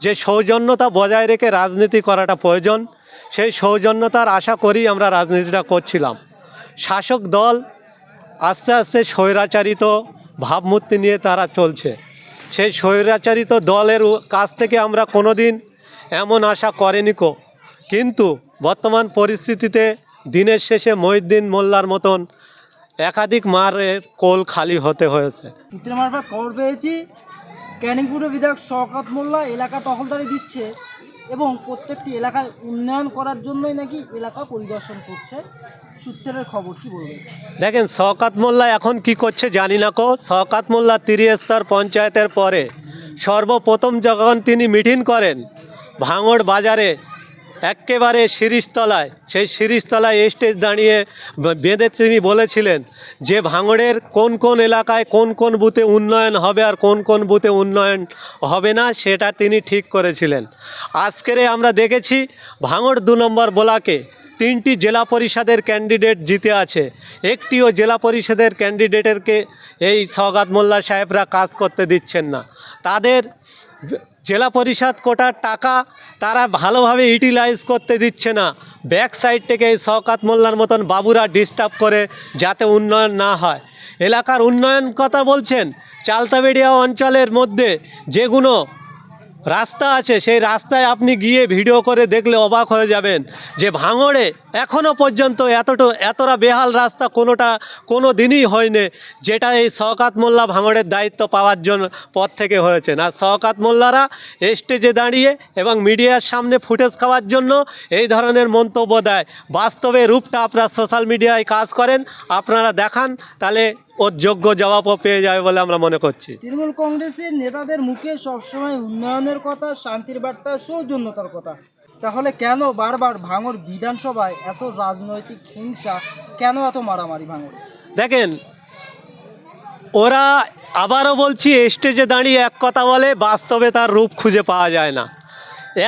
যে সৌজন্যতা বজায় রেখে রাজনীতি করাটা প্রয়োজন, সেই সৌজন্যতার আশা করেই আমরা রাজনীতিটা করছিলাম। শাসক দল আস্তে আস্তে স্বৈরাচারিত ভাবমূর্তি নিয়ে তারা চলছে। সেই স্বৈরাচারিত দলের কাছ থেকে আমরা কোনো দিন এমন আশা করেনি কো। কিন্তু বর্তমান পরিস্থিতিতে দিনের শেষে মহিউদ্দিন মোল্লার মতন একাধিক মারের কোল খালি হতে হয়েছে। ক্যানিংপুরের বিধায়ক শওকাত মোল্লা এলাকা তহলদারি দিচ্ছে এবং প্রত্যেকটি এলাকায় উন্নয়ন করার জন্যই নাকি এলাকা পরিদর্শন করছে। সূত্রের খবর কি বলবেন? দেখেন, শওকাত মোল্লা এখন কি করছে জানি না কো। শওকাত মোল্লা তিরিস্তর পঞ্চায়েতের পরে সর্বপ্রথম যখন তিনি মিটিং করেন ভাঙড় বাজারে একেবারে শিরিষতলায় সেই শিরিষতলায় স্টেজ দাঁড়িয়ে বেঁধে তিনি বলেছিলেন যে ভাঙড়ের কোন কোন এলাকায় কোন কোন বুথে উন্নয়ন হবে আর কোন কোন বুথে উন্নয়ন হবে না, সেটা তিনি ঠিক করেছিলেন। আজকেরে আমরা দেখেছি ভাঙড় দু নম্বর ব্লকে তিনটি জেলা পরিষদের ক্যান্ডিডেট জিতে আছে। একটিও জেলা পরিষদের ক্যান্ডিডেটেরকে এই সওগাত মোল্লা সাহেবরা কাজ করতে দিচ্ছেন না। তাদের জেলা পরিষদ কোটার টাকা তারা ভালোভাবে ইউটিলাইজ করতে দিচ্ছে না। ব্যাক সাইড থেকে এই শওকাত মোল্লার মতন বাবুরা ডিস্টার্ব করে যাতে উন্নয়ন না হয়। এলাকার উন্নয়ন কথা বলছেন চালতাবেড়িয়া অঞ্চলের মধ্যে যেগুলো রাস্তা আছে, সেই রাস্তায় আপনি গিয়ে ভিডিও করে দেখলে অবাক হয়ে যাবেন যে ভাঙড়ে এখনও পর্যন্ত এতটা এতটা বেহাল রাস্তা কোনোটা, কোনো দিনই হয়নি যেটা এই শওকাত মোল্লা ভাঙড়ের দায়িত্ব পাওয়ার জন্য পর থেকে হয়েছে। না, শওকাত মোল্লারা স্টেজে দাঁড়িয়ে এবং মিডিয়ার সামনে ফুটেজ খাওয়ার জন্য এই ধরনের মন্তব্য দেয়। বাস্তবে রূপটা আপনারা সোশ্যাল মিডিয়ায় কাজ করেন, আপনারা দেখান, তাহলে ওর যোগ্য জবাবও পেয়ে যাবে বলে আমরা মনে করছি। তৃণমূল কংগ্রেসের নেতাদের মুখে সবসময় উন্নয়নের কথা শান্তির বার্তা সৌজন্যতার কথা। তাহলে কেন বারবার ভাঙর বিধানসভায় এত রাজনৈতিক হিংসা কেন এত মারামারি ভাঙর? দেখেন ওরা আবারও বলছি স্টেজে দাঁড়িয়ে এক কথা বলে বাস্তবে তার রূপ খুঁজে পাওয়া যায় না।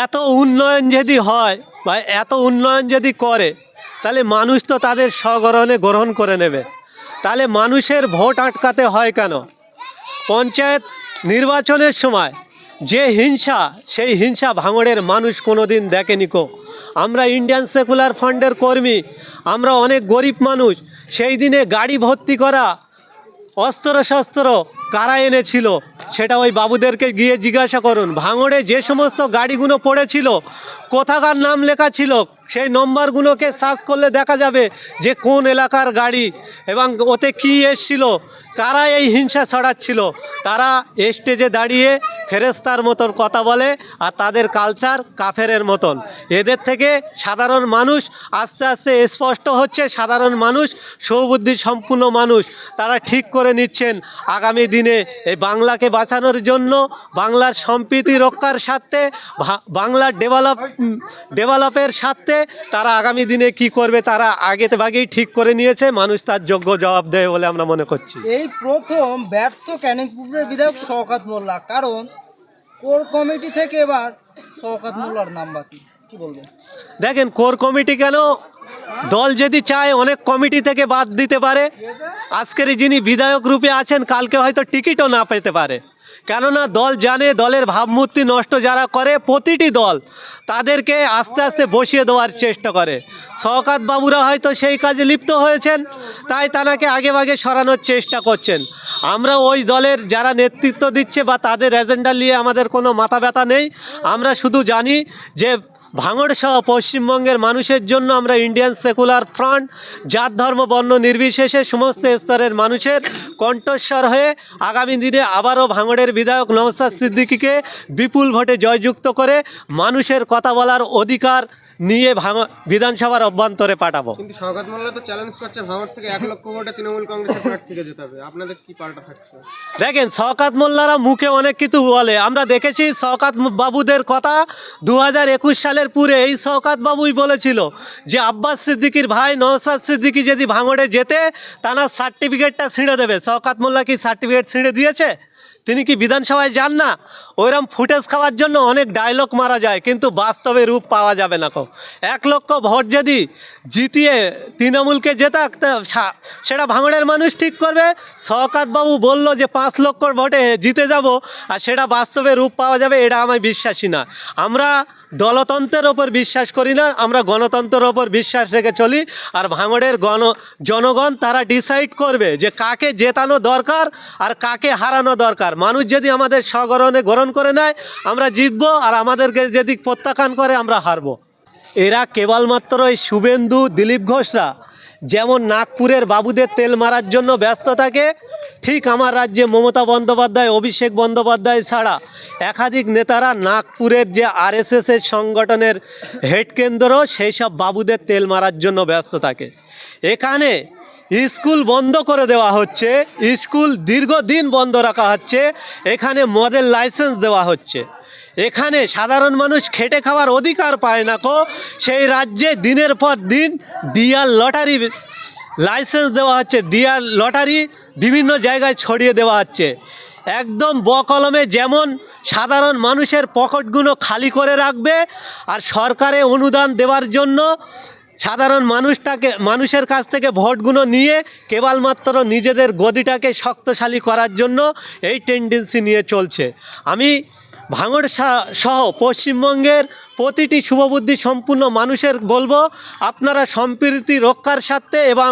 এত উন্নয়ন যদি হয় বা এত উন্নয়ন যদি করে তাহলে মানুষ তো তাদের স্বগ্রহণে গ্রহণ করে নেবে। তাহলে মানুষের ভোট আটকাতে হয় কেন? পঞ্চায়েত নির্বাচনের সময় যে হিংসা, সেই হিংসা ভাঙড়ের মানুষ কোনো দিন দেখেনি কো? আমরা ইন্ডিয়ান সেকুলার ফান্ডের কর্মী, আমরা অনেক গরিব মানুষ, সেই দিনে গাড়ি ভর্তি করা অস্ত্র শস্ত্র কারা এনেছিল? সেটা ওই বাবুদেরকে গিয়ে জিজ্ঞাসা করুন। ভাঙড়ে যে সমস্ত গাড়িগুলো পড়েছিল, কোথাকার নাম লেখা ছিল, সেই নম্বরগুলোকে সার্চ করলে দেখা যাবে যে কোন এলাকার গাড়ি এবং ওতে কী এসছিল, কারা এই হিংসা ছড়াচ্ছিল। তারা স্টেজে দাঁড়িয়ে ফেরেস্তার মতন কথা বলে আর তাদের কালচার কাফেরের মতন। এদের থেকে সাধারণ মানুষ, আস্তে আস্তে স্পষ্ট হচ্ছে সাধারণ মানুষ, সৌবুদ্ধি সম্পূর্ণ মানুষ। তারা ঠিক করে নিচ্ছেন আগামী দিনে এই বাংলাকে বাঁচানোর জন্য, বাংলার সম্প্রীতি রক্ষার স্বার্থে বাংলার ডেভেলপ ডেভেলপের স্বার্থে তারা আগামী দিনে কি করবে তারা আগেতে ভাগেই ঠিক করে নিয়েছে। মানুষ তার যোগ্য জবাব দেয় বলে আমরা মনে করছি। এই প্রথম ব্যর্থ ক্যানিংপুরের বিধায়ক শওকাত মোল্লা। কারণ কোর কমিটি থেকে এবার শওকাত মোল্লার নাম বাকি কি বলবেন দেখেন কোর কমিটি কেন দল যদি চায় অনেক কমিটি থেকে বাদ দিতে পারে। আজকের যিনি বিধায়ক রূপে আছেন কালকে হয়তো টিকিটও না পেতে পারে। কেননা দল জানে দলের ভাবমূর্তি নষ্ট যারা করে, প্রতিটি দল তাদেরকে আস্তে আস্তে বসিয়ে দেওয়ার চেষ্টা করে। শওকাত বাবুরা হয়তো সেই কাজে লিপ্ত হয়েছেন, তাই তানাকে আগে আগে সরানোর চেষ্টা করছেন। আমরা ওই দলের যারা নেতৃত্ব দিচ্ছে বা তাদের এজেন্ডা নিয়ে আমাদের কোনো মাথা ব্যথা নেই। আমরা শুধু জানি যে ভাঙড় সহ পশ্চিমবঙ্গের মানুষের জন্য আমরা ইন্ডিয়ান সেকুলার ফ্রন্ট জাত, ধর্ম, বর্ণ নির্বিশেষে সমস্ত স্তরের মানুষের কণ্ঠস্বর হয়ে আগামী দিনে আবারও ভাঙড়ের বিধায়ক নওসাদ সিদ্দিকীকে বিপুল ভোটে জয়যুক্ত করে মানুষের কথা বলার অধিকার নিয়ে ভাঙ বিধানসভার অভ্যন্তরে পাঠাবো। কিন্তু শওকত মোল্লা তো চ্যালেঞ্জ করছে ভাঙড় থেকে এক লক্ষ ভোটে তৃণমূল কংগ্রেসের প্রার্থীকে যেতে হবে আপনাদের কি পাল্টা থাকছে? দেখেন শওকাত মোল্লারা মুখে অনেক কিছু বলে। আমরা দেখেছি শওকাত বাবুদের কথা দু হাজার একুশ সালের পুরে এই শওকাত বাবুই বলেছিল যে আব্বাস সিদ্দিকির ভাই নওসাদ সিদ্দিকি যদি ভাঙড়ে যেতে তারা সার্টিফিকেটটা ছিঁড়ে দেবে। শওকাত মোল্লা কি সার্টিফিকেট ছিঁড়ে দিয়েছে? তিনি কি বিধানসভায় যান না? ওইরকম ফুটেজ খাওয়ার জন্য অনেক ডায়লগ মারা যায়, কিন্তু বাস্তবে রূপ পাওয়া যাবে না কো। এক লক্ষ ভোট যদি জিতিয়ে তৃণমূলকে জেতাক সেটা ভাঙড়ের মানুষ ঠিক করবে। শওকাতবাবু বলল যে, পাঁচ লক্ষ ভোটে জিতে যাব, আর সেটা বাস্তবে রূপ পাওয়া যাবে, এটা আমি বিশ্বাসী না। আমরা দলতন্ত্রের ওপর বিশ্বাস করি না, আমরা গণতন্ত্রের ওপর বিশ্বাস রেখে চলি, আর ভাঙড়ের গণ জনগণ তারা ডিসাইড করবে যে কাকে জেতানো দরকার আর কাকে হারানো দরকার। মানুষ যদি আমাদের স্বগরণে গ্রহণ করে নেয়, আমরা জিতবো আর আমাদেরকে যদি প্রত্যাখ্যান করে আমরা হারবো। এরা কেবলমাত্র এই শুভেন্দু, দিলীপ ঘোষরা, যেমন নাগপুরের বাবুদের তেল মারার জন্য ব্যস্ত থাকে, ঠিক আমার রাজ্যে মমতা বন্দ্যোপাধ্যায়, অভিষেক বন্দ্যোপাধ্যায় ছাড়া একাধিক নেতারা নাগপুরের যে আরএসএসের সংগঠনের হেড কেন্দ্র সেই সব বাবুদের তেল মারার জন্য ব্যস্ত থাকে। এখানে স্কুল বন্ধ করে দেওয়া হচ্ছে। স্কুল দীর্ঘদিন বন্ধ রাখা হচ্ছে। এখানে মদের লাইসেন্স দেওয়া হচ্ছে। এখানে সাধারণ মানুষ খেটে খাওয়ার অধিকার পায় না কো। সেই রাজ্যে দিনের পর দিন ডিয়ার লটারি লাইসেন্স দেওয়া হচ্ছে। ডিয়ার লটারি বিভিন্ন জায়গায় ছড়িয়ে দেওয়া হচ্ছে। একদম বকলমে যেমন সাধারণ মানুষের পকেটগুলো খালি করে রাখবে, আর সরকারে অনুদান দেওয়ার জন্য সাধারণ মানুষটাকে, মানুষের কাছ থেকে ভোটগুলো নিয়ে কেবলমাত্র নিজেদের গদিটাকে শক্তশালী করার জন্য এই টেন্ডেন্সি নিয়ে চলছে। আমি ভাঙড় সহ পশ্চিমবঙ্গের প্রতিটি শুভবুদ্ধি সম্পূর্ণ মানুষের বলব, আপনারা সম্প্রীতি রক্ষার স্বার্থে এবং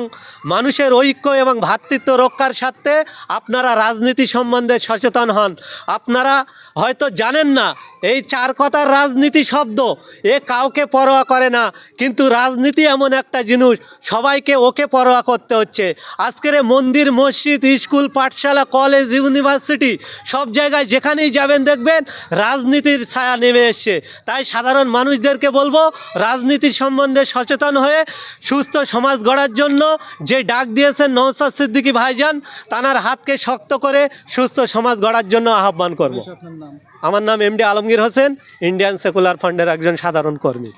মানুষের ঐক্য এবং ভ্রাতৃত্ব রক্ষার স্বার্থে আপনারা রাজনীতি সম্বন্ধে সচেতন হন। আপনারা হয়তো জানেন না, এই চার কথার রাজনীতি শব্দ, এ কাউকে পরোয়া করে না। কিন্তু রাজনীতি এমন একটা জিনিস, সবাইকে ওকে পরোয়া করতে হচ্ছে। আজকের মন্দির, মসজিদ, স্কুল, পাঠশালা, কলেজ, ইউনিভার্সিটি, সব জায়গায় যেখানেই যাবেন দেখবেন রাজনীতির ছায়া নেমে এসছে। তাই সাধারণ মানুষদেরকে বলব রাজনীতির সম্বন্ধে সচেতন হয়ে সুস্থ সমাজ গড়ার জন্য যে ডাক দিয়েছেন নৌসাদ সিদ্দিকী ভাইজান তানার হাতকে শক্ত করে সুস্থ সমাজ গড়ার জন্য আহ্বান করব। আমার নাম MD Alamgir Hossain Indian Secular ফান্ডের একজন সাধারণ কর্মী।